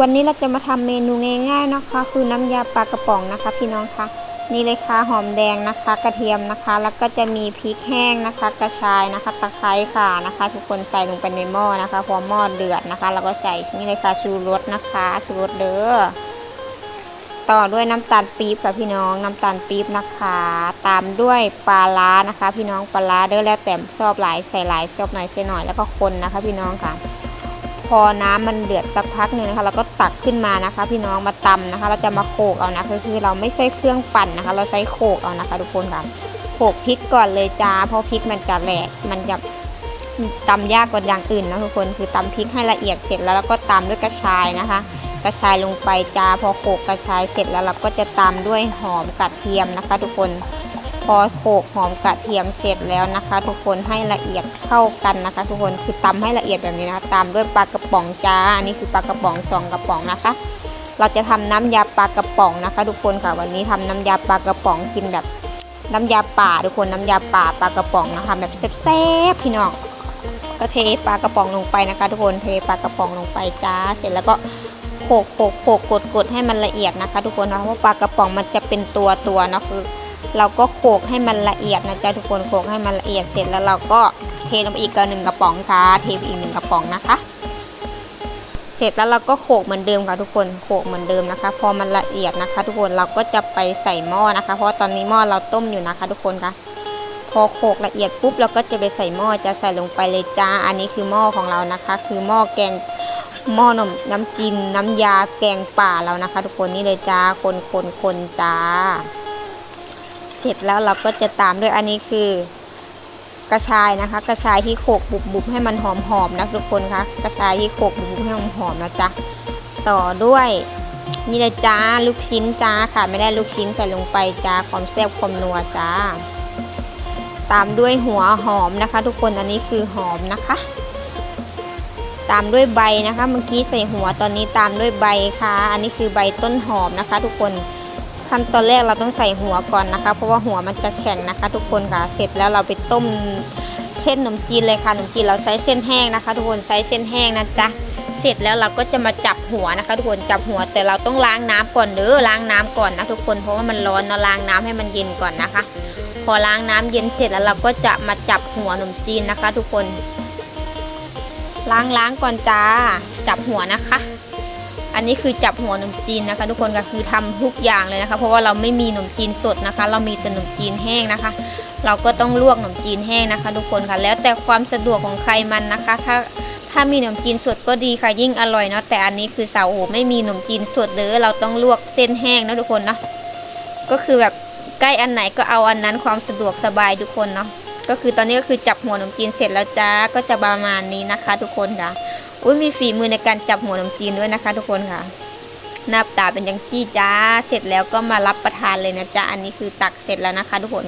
วันนี้เราจะมาทำเมนูง่ายๆนะคะ คือน้ำยาปลากระป๋องนะคะ พี่น้องคะนี่เลยค่ะหอมแดงนะคะ กระเทียมนะคะ แล้วก็จะมีพริกแห้งนะคะ กระชายนะคะตะไคร้ค่ะนะคะ ทุกคนใส่ลงไปในหม้อนะคะพอหม้อเดือดนะคะ แล้วก็ใส่นี่เลยค่ะชูรสนะคะชูรสเด้อต่อด้วยน้ำตาลปี๊บค่ะพี่น้องน้ำตาลปี๊บนะคะ ตามด้วยปลาล้านะคะ พี่น้องปลาล้าเด้อแล้วแต่ชอบหลายใส่หลายชอบหน่อยใส่หน่อยแล้วก็คนนะคะ พี่น้องค่ะ อน้ำมันเดือดสักพักหนึ่งนะคะเราก็ตักขึ้นมานะคะ พี่น้องมาตำนะคะ เราจะมาโขกเอานะคือคือเราไม่ใช่เครื่องปั่นนะคะ เราใช้โขกเอานะคะทุกคนค่ะโขกพริกก่อนเลยจ้าเพราะพริกมันจะแหลกมันจะตำยากกว่าอย่างอื่นนะทุกคนคือตำพริกให้ละเอียดเสร็จแล้วเราก็ตาด้วยกระชายนะคะ กระชายลงไปจ้าพอโขกกระชายเสร็จแล้วเราก็จะตาด้วยหอมกระเทียมนะคะ ทุกคน พอโขกหอมกระเทียมเสร็จแล้วนะคะ ทุกคนให้ละเอียดเข้ากันนะคะ ทุกคนคือตำให้ละเอียดแบบนี้นะคะตามด้วยปลากระป๋องจ้าอันนี้คือปลากระป๋องสองกระป๋องนะคะ เราจะทำน้ำยาปลากระป๋องนะคะ ทุกคนค่ะวันนี้ทำน้ำยาปลากระป๋องกินแบบ น้ำยาป่าทุกคนน้ำยาป่าปลากระป๋องนะคะ แบบแซ่บๆพี่น้องก็เทปลากระป๋องลงไปนะคะ ทุกคนเทปลากระป๋องลงไปจ้าเสร็จแล้วก็โขกโขกโขกกดกดให้มันละเอียดนะคะ ทุกคนนะเพราะปลากระป๋องมันจะเป็นตัวตัวเนาะคือ เราก็โขกให้มันละเอียดนะจ๊ะทุกคนโขกให้มันละเอียดเสร็จแล้วเราก็เทลงไปอีกกระหนึ่งกระป๋องค่ะเทอีกหนึ่งกระป๋องนะคะ เสร็จแล้วเราก็โขกเหมือนเดิมค่ะทุกคนโขกเหมือนเดิมนะคะ พอมันละเอียดนะคะ ทุกคนเราก็จะไปใส่หม้อนะคะ เพราะตอนนี้หม้อเราต้มอยู่นะคะ ทุกคนค่ะพอโขกละเอียดปุ๊บเราก็จะไปใส่หม้อจะใส่ลงไปเลยจ้า อันนี้คือหม้อของเรานะคะ คือหม้อแกงหม้อนมน้ำจีนน้ำยาแกงป่าเรานะคะ ทุกคนนี่เลยจ้าคนคนคนจ้า เสร็จแล้วเราก็จะตามด้วยอันนี้คือกระชายนะคะ กระชายที่โขกบุบๆให้มันหอมๆนะทุกคนคะกระชายที่โขกบุบๆให้หอมๆนะจ๊ะต่อด้วยนี่เลยจ้าลูกชิ้นจ้าค่ะ ไม่ได้ลูกชิ้นใส่ลงไปจ้าความแซ่บความนัวจ้า ตามด้วยหัวหอมนะคะ ทุกคนอันนี้คือหอมนะคะ ตามด้วยใบนะคะ เมื่อกี้ใส่หัวตอนนี้ตามด้วยใบค่ะ อันนี้คือใบต้นหอมนะคะ ทุกคน ขั้นตอนแรกเราต้องใส่หัวก่อนนะคะ เพราะว่าหัวมันจะแข็งนะคะ ทุกคนค่ะเสร็จแล้วเราไปต้มเส้นขนมจีนเลยค่ะขนมจีนเราใช้เส้นแห้งนะคะ ทุกคนใช้เส้นแห้งนะจ๊ะเสร็จแล้วเราก็จะมาจับหัวนะคะ ทุกคนจับหัวแต่เราต้องล้างน้ำก่อนเด้อล้างน้ำก่อนนะทุกคนเพราะว่ามันร้อนเนาะล้างน้ำให้มันเย็นก่อนนะคะ พอล้างน้ำเย็นเสร็จแล้วเราก็จะมาจับหัวขนมจีนนะคะ ทุกคน ล้างล้างก่อนจ้าจับหัวนะคะ นนี้คือจับหัวขนมจีนนะคะ ทุกคนก็คือทำทุกอย่างเลยนะคะ เพราะว่าเราไม่มีขนมจีนสดนะคะ เรามีแต่ขนมจีนแห้งนะคะ เราก็ต้องลวกขนมจีนแห้งนะคะ ทุกคนค่ะแล้วแต่ความสะดวกของใครมันนะคะ ถ้าถ้ามีขนมจีนสดก็ดีค่ะยิ่งอร่อยเนาะแต่อันนี้คือสาวโอไม่มีขนมจีนสดเลยเราต้องลวกเส้นแห้งนะทุกคนเนาะก็คือแบบใกล้อันไหนก็เอาอันนั้นความสะดวกสบายทุกคนเนาะก็คือตอนนี้ก็คือจับหัวขนมจีนเสร็จแล้วจ้าก็จะประมาณนี้นะคะ ทุกคนค่ะ อุ้ยมีฝีมือในการจับหัวนมจีนด้วยนะคะ ทุกคนค่ะ หน้าตาเป็นยังซี่จ้า เสร็จแล้วก็มารับประทานเลยนะจ๊ะ อันนี้คือตักเสร็จแล้วนะคะ ทุกคน